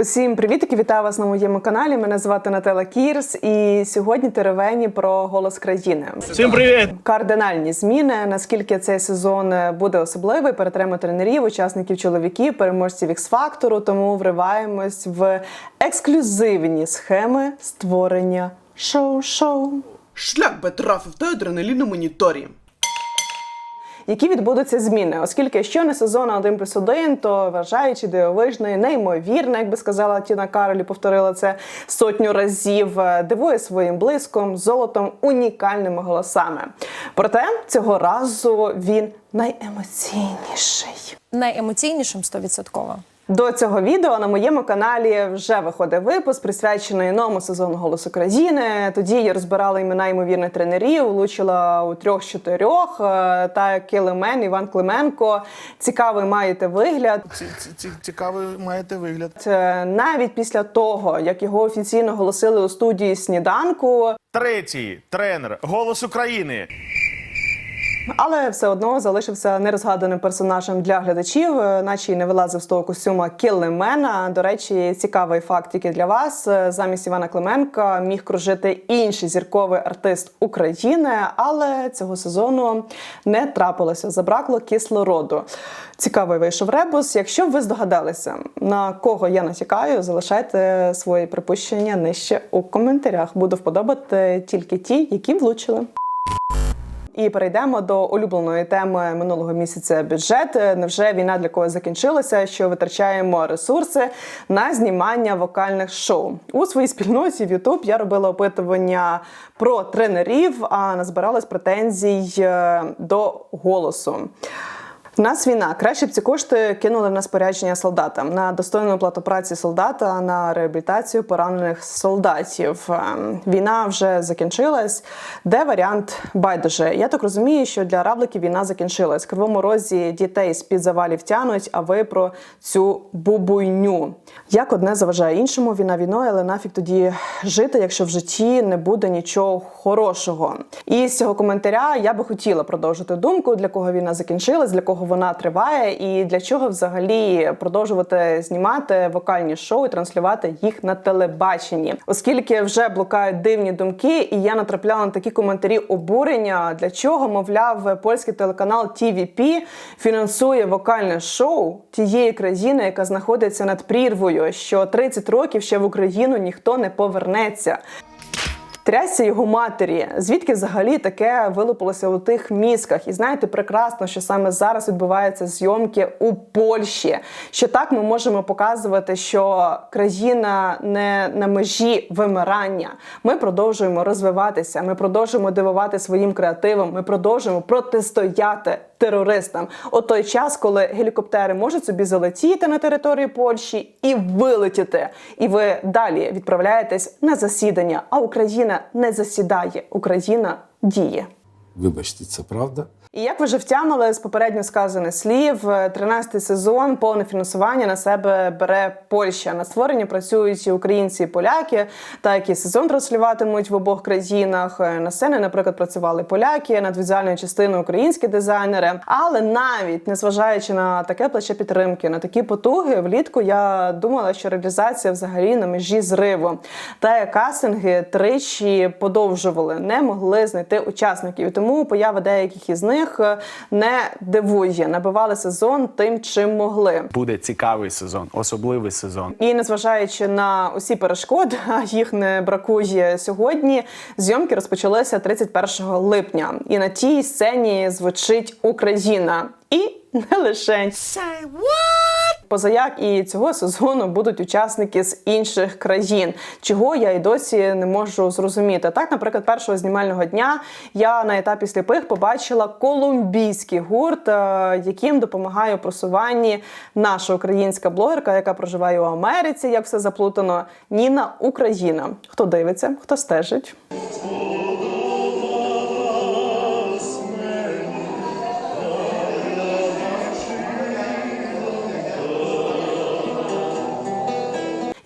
Усім привітки, вітаю вас на моєму каналі. Мене звати Наталя Кірс, і сьогодні теревені про голос країни. Всім привіт! Кардинальні зміни. Наскільки цей сезон буде особливий, перетримуємо тренерів, учасників чоловіків, переможців x фактору Тому вриваємось в ексклюзивні схеми створення шоу-шоу. Шлях би трафив той адреналін на моніторі. Які відбудуться зміни, оскільки що не сезон 1 плюс 1, то вважаючи дивовижною, неймовірно, як би сказала Тіна Каролі, повторила це сотню разів, е, дивує своїм блиском, золотом, унікальними голосами. Проте цього разу він найемоційніший. найемоційнішим 100%. До цього відео на моєму каналі вже виходить випуск, присвячений новому сезону «Голос України». Тоді я розбирала імена ймовірних тренерів, влучила у трьох з чотирьох. е, Та Килимен, Іван Клименко. Цікавий маєте вигляд. Ці, ці, ці, цікавий маєте вигляд. Е, Навіть після того, як його офіційно оголосили у студії сніданку, Третій тренер Голос України. Але все одно залишився нерозгаданим персонажем для глядачів, е, наче й не вилазив з того костюма Кілемена. До речі, цікавий факт тільки для вас. Е, Замість Івана Клименка міг кружити інший зірковий артист України, але цього сезону не трапилося. Забракло кислороду. Цікавий вийшов ребус. Якщо ви здогадалися, на кого я натякаю, залишайте свої припущення нижче у коментарях. Буду вподобати тільки ті, які влучили. І перейдемо до улюбленої теми минулого місяця бюджет. Невже війна для когось закінчилася? Що витрачаємо ресурси на знімання вокальних шоу у своїй спільноті в YouTube Я робила опитування про тренерів, а назбиралась претензій е, до голосу. В нас війна. Краще б ці кошти кинули на спорядження солдатам, на достойну оплату праці солдата, на реабілітацію поранених солдатів. Ем, Війна вже закінчилась. Де варіант байдуже? Я так розумію, що для равликів війна закінчилась. В кривому розі дітей з під завалів тянуть. А ви про цю бубуйню. Як одне заважає іншому, війна війною, але нафіг тоді жити, якщо в житті не буде нічого хорошого. І з цього коментаря я би хотіла продовжити думку, для кого війна закінчилась, для кого вона триває, і для чого взагалі продовжувати знімати вокальні шоу і транслювати їх на телебаченні, оскільки вже блукають дивні думки, і я натрапляла на такі коментарі обурення, для чого, мовляв, польський телеканал TVP фінансує вокальне шоу тієї країни, яка знаходиться над прірвою, що 30 років ще в Україну ніхто не повернеться. Трясся його матері. Звідки взагалі таке вилупилося у тих мізках? І знаєте прекрасно, що саме зараз відбуваються зйомки у Польщі. Що так ми можемо показувати, що країна не на межі вимирання. Ми продовжуємо розвиватися. Ми продовжуємо дивувати своїм креативом. Ми продовжуємо протистояти терористам. У той час, коли гелікоптери можуть собі залетіти на територію Польщі і вилетіти, і ви далі відправляєтесь на засідання. А Україна не засідає, Україна діє. Вибачте, це правда. І як ви вже втямили з попередньо сказаних слів, 13-й сезон повне фінансування на себе бере Польща. На створенні працюють українці і поляки, та які сезон транслюватимуть в обох країнах. На сцені, наприклад, працювали поляки, над візуальною частиною українські дизайнери. Але навіть незважаючи на таке плече підтримки, на такі потуги, влітку я думала, що реалізація взагалі на межі зриву. Та кастинги тричі подовжували, не могли знайти учасників. Тому поява деяких із них не дивує. Набивали сезон тим, чим могли. Буде цікавий сезон, особливий сезон. І незважаючи на усі перешкоди, а їх не бракує сьогодні. Зйомки розпочалися 31 липня, і на тій сцені звучить Україна. І не лише позаяк і цього сезону будуть учасники з інших країн, чого я й досі не можу зрозуміти. Так, наприклад, першого знімального дня я на етапі сліпих побачила колумбійський гурт, е, яким допомагає у просуванні наша українська блогерка, яка проживає у Америці. Як все заплутано, Ніна Україна. Хто дивиться, хто стежить.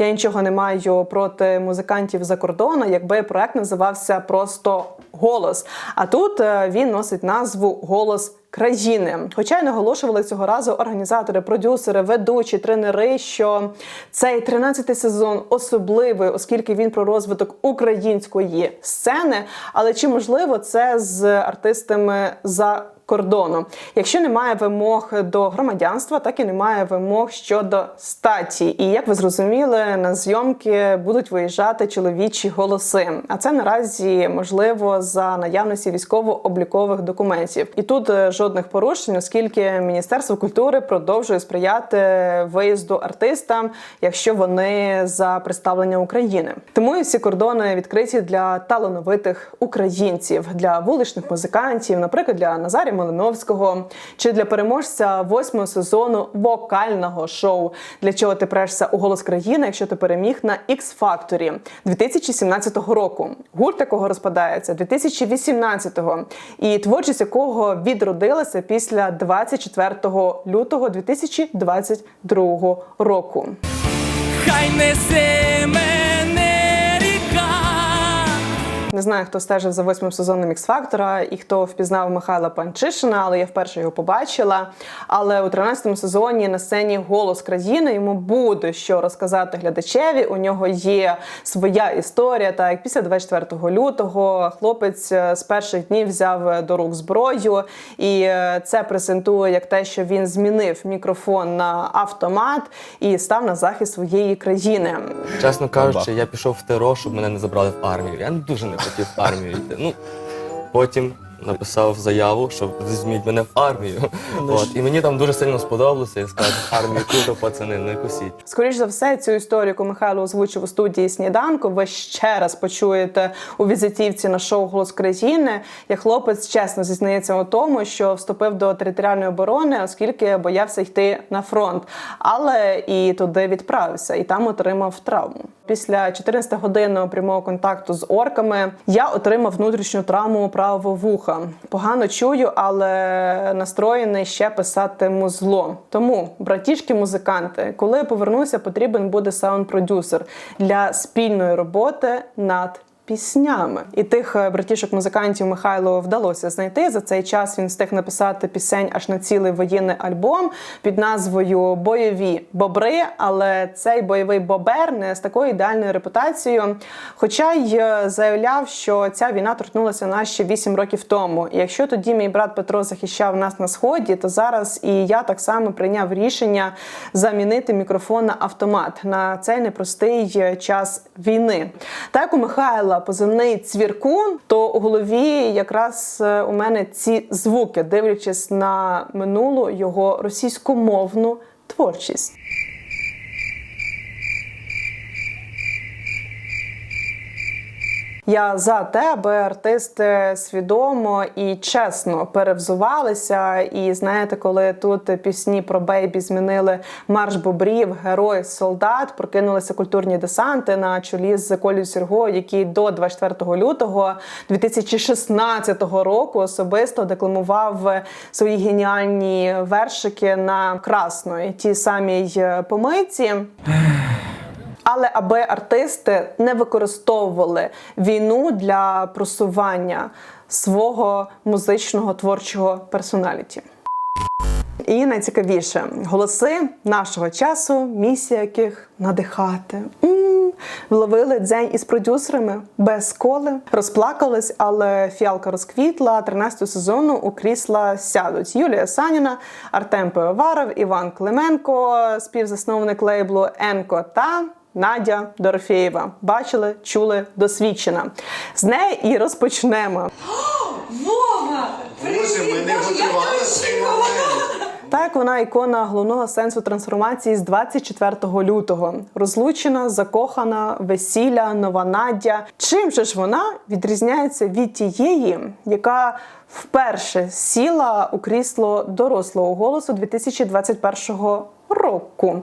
Я нічого не маю проти музикантів за кордону, якби проект називався просто голос. А тут е, він носить назву Голос. Країни, хоча й наголошували цього разу організатори, продюсери, ведучі, тренери, що цей 13-й сезон особливий, оскільки він про розвиток української сцени. Але чи можливо це з артистами за кордону? Якщо немає вимог до громадянства, так і немає вимог щодо статі. І як ви зрозуміли, на зйомки будуть виїжджати чоловічі голоси. А це наразі можливо за наявності військово-облікових документів. І тут е, жодних порушень, оскільки Міністерство культури продовжує сприяти виїзду артистам, якщо вони за представлення України. Тому і всі кордони відкриті для талановитих українців, для вуличних музикантів, наприклад, для Назарія Малиновського чи для переможця восьмого сезону вокального шоу. Для чого ти прешся у голос країни, якщо ти переміг на X Factor 2017 року. Гурт якого розпадається 2018-го, і творчість якого відродилася після 24 лютого 2022 року. Хай несе Не знаю, хто стежив за восьмим сезоном X Factor і хто впізнав Михайла Панчишина, але я вперше його побачила. Але у 13-му сезоні на сцені Голос країни йому буде що розказати глядачеві. У нього є своя історія. Так як після 24 лютого хлопець е, з перших днів взяв до рук зброю, і е, це презентує як те, що він змінив мікрофон на автомат і став на захист своєї країни. Чесно кажучи, я пішов в ТРО, щоб мене не забрали в армію. Я дуже не хотів в армію йти. Ну, потім написав заяву, що візьміть мене в армію. От, і мені там дуже сильно сподобалося. Я сказав, армію круто, пацани, не кусіть. Скоріш за все, цю історію, яку Михайло озвучив у студії Сніданку, ви ще раз почуєте у візитівці на шоу Голос країни. Як хлопець чесно зізнається у тому, що вступив до територіальної оборони, оскільки боявся йти на фронт, але і туди відправився, і там отримав травму. Після 14 годинного прямого контакту з орками я отримав внутрішню травму правого вуха. Погано чую, але настроєний ще писати музло. Тому, братішки музиканти, коли я повернуся, потрібен буде саунд-продюсер для спільної роботи над піснями. І тих е, братішок-музикантів Михайло вдалося знайти. За цей час він встиг написати пісень аж на цілий воєнний альбом під назвою Бойові бобри. Але цей бойовий бобер не з такою ідеальною репутацією. Хоча й е, заявляв, що ця війна торкнулася нас ще 8 років тому. І якщо тоді мій брат Петро захищав нас на сході, то зараз і я так само прийняв рішення замінити мікрофон на автомат на цей непростий е, час війни. Так у Михайла позивний цвіркун, то у голові якраз е, у мене ці звуки, дивлячись на минулу його російськомовну творчість. Я за те, аби артисти свідомо і чесно перевзувалися. І знаєте, коли тут пісні про бейбі змінили марш бобрів, герой, солдат, прокинулися культурні десанти на чолі з Колею Сірго, який до 24 лютого 2016 року особисто декламував свої геніальні вершики на красної ті самій помиці. Але аби артисти не використовували війну для просування свого музичного творчого персоналіті. І найцікавіше голоси нашого часу, місія яких надихати. Вловили дзень із продюсерами без коли, розплакались, але фіалка розквітла 13 сезону у крісла сядуть Юлія Саніна, Артем Пивоваров, Іван Клименко, співзасновник лейблу Енко та. Надя Дорофєєва бачили, чули, досвідчена. З неї і розпочнемо. Боже, ми не готували. Так, вона ікона головного сенсу трансформації з 24 лютого. Розлучена, закохана, весілля, нова Надя. Чим же ж вона відрізняється від тієї, яка вперше сіла у крісло дорослого голосу 2021 року?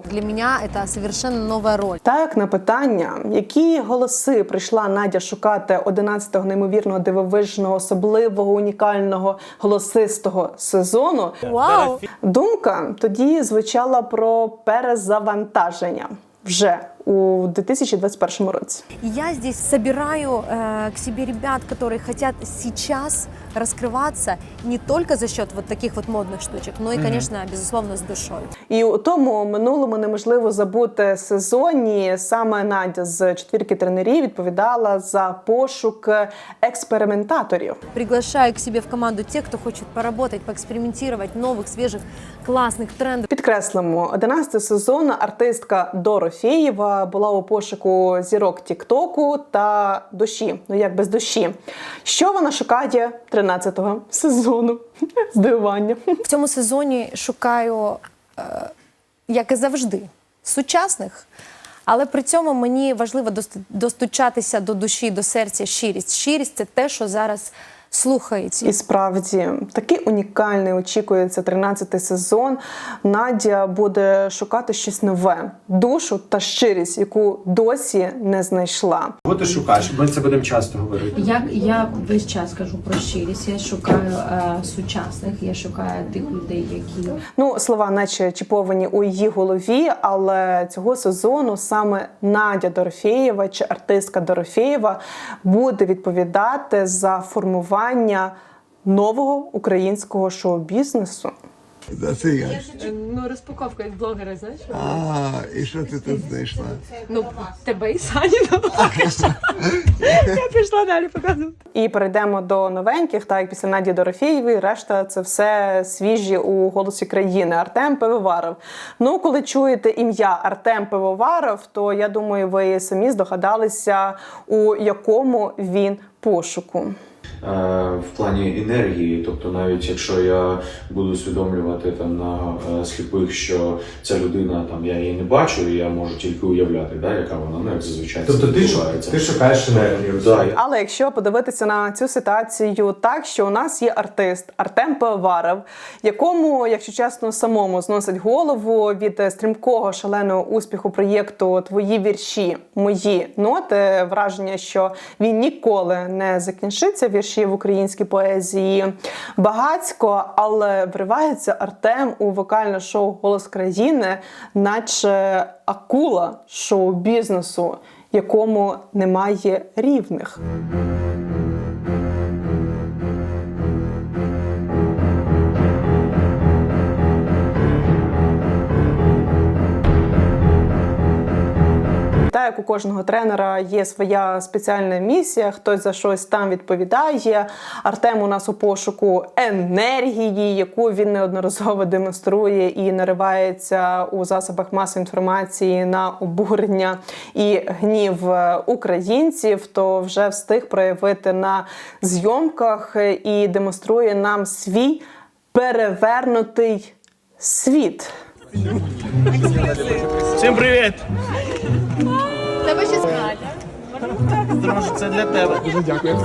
Для меня это совершенно новая роль. Так, на питання, які голоси прийшла Надя шукати 11-го неймовірного дивовижного, особливого, унікального голосистого сезону. Вау! Думка тоді звучала про перезавантаження. Вже у 2021 році. И я здесь собираю э, к себе ребят, которые хотят сейчас раскрываться не только за счет вот таких вот модных штучек, но и, конечно, безусловно, с душой. І у тому минулому неможливо забути сезоні саме Надя з четвірки тренерів відповідала за пошук експериментаторів. Приглашаю к себе в команду тех, кто хочет поработать, поэкспериментировать новых, свежих, классных трендов. Підкреслимо, 11 сезон артистка Дорофєєва була у пошуку зірок Тіктоку та душі. Ну як без душі. Що вона шукає 13-го сезону? Здивування. В цьому сезоні шукаю, е, як і завжди, сучасних. Але при цьому мені важливо достучатися до душі, до серця, щирість. Щирість це те, що зараз слухається. І справді такий унікальний очікується 13-й сезон. Надя буде шукати щось нове, душу та щирість, яку досі не знайшла. Кого ти шукаєш? Ми це будемо часто говорити. Я, я весь час кажу про щирість. Я шукаю е, сучасних, я шукаю тих людей, які Ну, слова, наче чіповані у її голові, але цього сезону саме Надя Дорофєєва чи артистка Дорофєєва буде відповідати за формування нового українського шоу-бізнесу. Да це я. ну розпаковка як блогера, знаєш? А, і що ти тут знайшла? Ну тебе і Сані Я пішла далі показувати. І перейдемо до новеньких, так як після Наді Дорофєєвої, решта це все свіжі у голосі країни. Артем Пивоваров. Ну, коли чуєте ім'я Артем Пивоваров, то я думаю, ви самі здогадалися, у якому він пошуку. Е, в плані енергії, тобто навіть якщо я буду усвідомлювати там на е, сліпих, що ця людина там я її не бачу, і я можу тільки уявляти, да, яка вона, ну як зазвичай Тобто ти, відбувається. ти шукаєш енергію. Да, Але якщо подивитися на цю ситуацію так, що у нас є артист Артем Пивоваров, якому, якщо чесно, самому зносить голову від стрімкого шаленого успіху проєкту Твої вірші, мої ноти. Враження, що він ніколи не закінчиться вірші в українській поезії багацько, але вривається Артем у вокальне шоу Голос країни, наче акула шоу-бізнесу, якому немає рівних. У кожного тренера є своя спеціальна місія, хтось за щось там відповідає. Артем у нас у пошуку енергії, яку він неодноразово демонструє і наривається у засобах масової інформації на обурення і гнів е, українців. То вже встиг проявити на зйомках і демонструє нам свій перевернутий світ. Всім привіт! Тебе що це для тебе. Дуже дякую.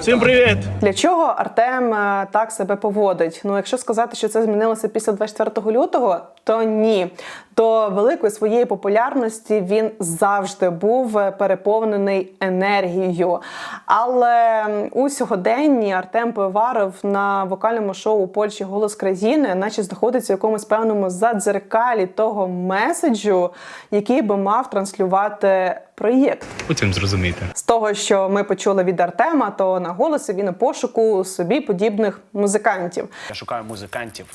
Всім привіт! Для чого Артем е, так себе поводить? Ну, якщо сказати, що це змінилося після 24 лютого, то ні. До великої своєї популярності він завжди був е, переповнений енергією. Але у сьогоденні Артем Пивоваров на вокальному шоу у Польщі Голос країни, наче знаходиться в якомусь певному задзеркалі того меседжу, який би мав транслювати проєкт. Потім зрозумієте. З того, що ми почули від Артема, то на голосі він у пошуку собі подібних музикантів, Я шукаю музикантів.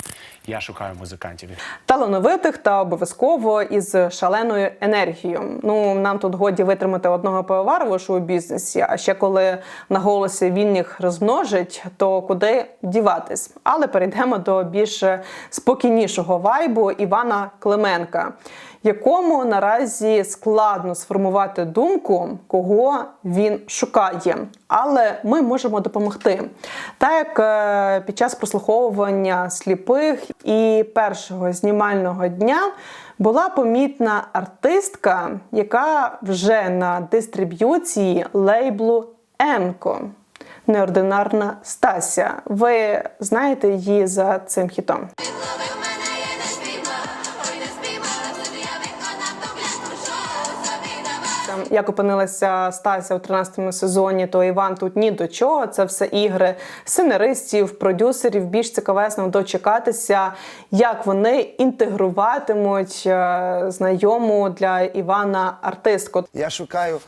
Я шукаю музикантів. талановитих та обов'язково із шаленою енергією. Ну нам тут годі витримати одного пивовару в шоу-бізнесі, а ще коли на голосі він їх розмножить, то куди діватись? Але перейдемо до більш спокійнішого вайбу Івана Клименка. Якому наразі складно сформувати думку, кого він шукає, але ми можемо допомогти. Так як е, під час прослуховування сліпих і першого знімального дня була помітна артистка, яка вже на дистриб'юції лейблу Енко. Неординарна Стася. Ви знаєте її за цим хітом. Як опинилася Стася у 13-му сезоні, то Іван тут ні до чого. Це все ігри сценаристів, продюсерів. Більш цікавесно дочекатися, як вони інтегруватимуть е, знайому для Івана артистку. Я шукаю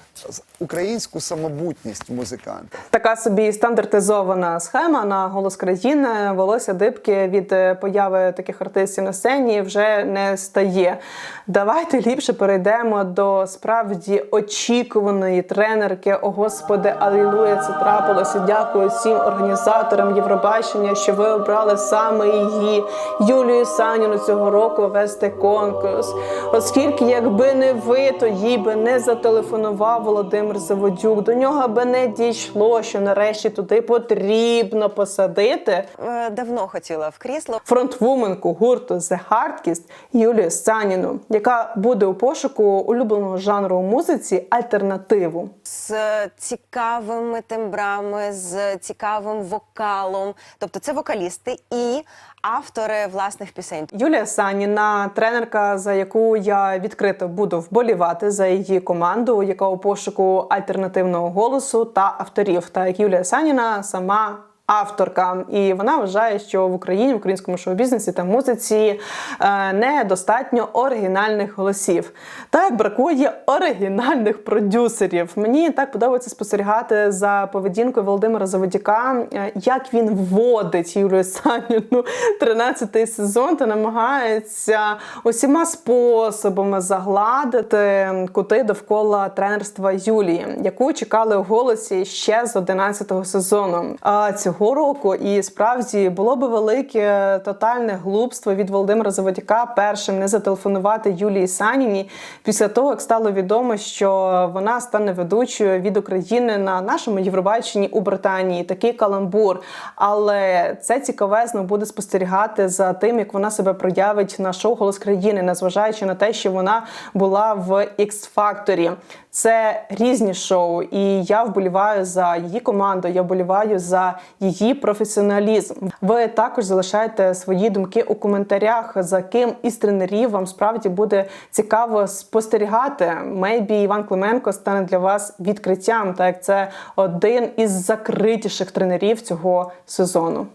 українську самобутність музиканта. Така собі стандартизована схема на голос країни. Волосся дибки від е, появи таких артистів на сцені вже не стає. Давайте ліпше перейдемо до справді очікуваної тренерки. О Господи, алілуя, це трапилося. Дякую всім організаторам Євробачення, що ви обрали саме її Юлію Саніну цього року вести конкурс. Оскільки, якби не ви, то їй би не зателефонував Володимир Заводюк. До нього би не дійшло, що нарешті туди потрібно посадити Давно хотіла в крісло. фронтвуменку гурту The Hardkist Юлію Саніну, яка буде у пошуку улюбленого жанру у музиці альтернативу. з цікавими тембрами, з цікавим вокалом. Тобто це вокалісти і автори власних пісень. Юлія Саніна, тренерка, за яку я відкрито буду вболівати за її команду, яка у пошуку альтернативного голосу та авторів. Та як Юлія Саніна сама. Авторка, і вона вважає, що в Україні, в українському шоу-бізнесі та музиці е, недостатньо оригінальних голосів. Так бракує оригінальних продюсерів. Мені так подобається спостерігати за поведінкою Володимира Заводяка, е, як він вводить Юлію Саніну 13-й сезон та намагається усіма способами загладити кути довкола тренерства Юлії, яку чекали у голосі ще з 11-го сезону. А цього року і справді було би велике тотальне глупство від Володимира Заводяка першим не зателефонувати Юлії Саніні після того, як стало відомо, що вона стане ведучою від України на нашому Євробаченні у Британії. Такий каламбур. Але це цікавезно буде спостерігати за тим, як вона себе проявить на шоу Голос країни, незважаючи на те, що вона була в X-Factor. Це різні шоу, і я вболіваю за її команду. Я вболіваю за її професіоналізм. Ви також залишайте свої думки у коментарях, за ким із тренерів вам справді буде цікаво спостерігати. Мейбі Іван Клименко стане для вас відкриттям, так як це один із закритіших тренерів цього сезону.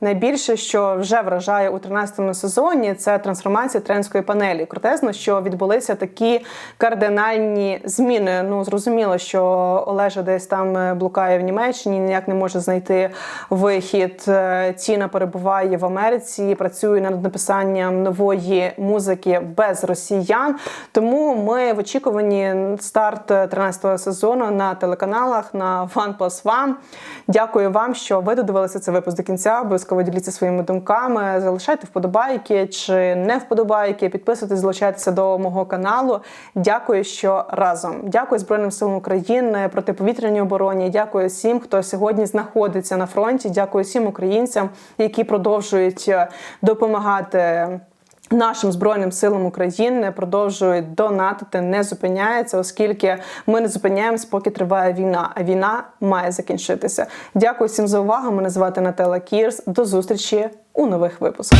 Найбільше, що вже вражає у 13-му сезоні, це трансформація тренерської панелі. Крутезно, що відбулися такі кардинальні зміни. Ну зрозуміло, що Олежа десь там е, блукає в Німеччині, ніяк не може знайти вихід. Е, Тіна перебуває в Америці, працює над написанням нової музики без росіян. Тому ми в очікуванні старт 13-го сезону на телеканалах на One Plus One. Дякую вам, що ви додивилися цей випуск до кінця. Обов'язково діліться своїми думками, залишайте вподобайки чи не вподобайки, підписуйтесь, залучайтеся до мого каналу. Дякую, що разом. Дякую Збройним силам України, протиповітряній обороні. Дякую всім, хто сьогодні знаходиться на фронті. Дякую всім українцям, які продовжують е, допомагати. Нашим збройним силам України продовжують донатити, не зупиняється, оскільки ми не зупиняємось, поки триває війна. А війна має закінчитися. Дякую всім за увагу. Мене звати Натела Кірс. До зустрічі у нових випусках.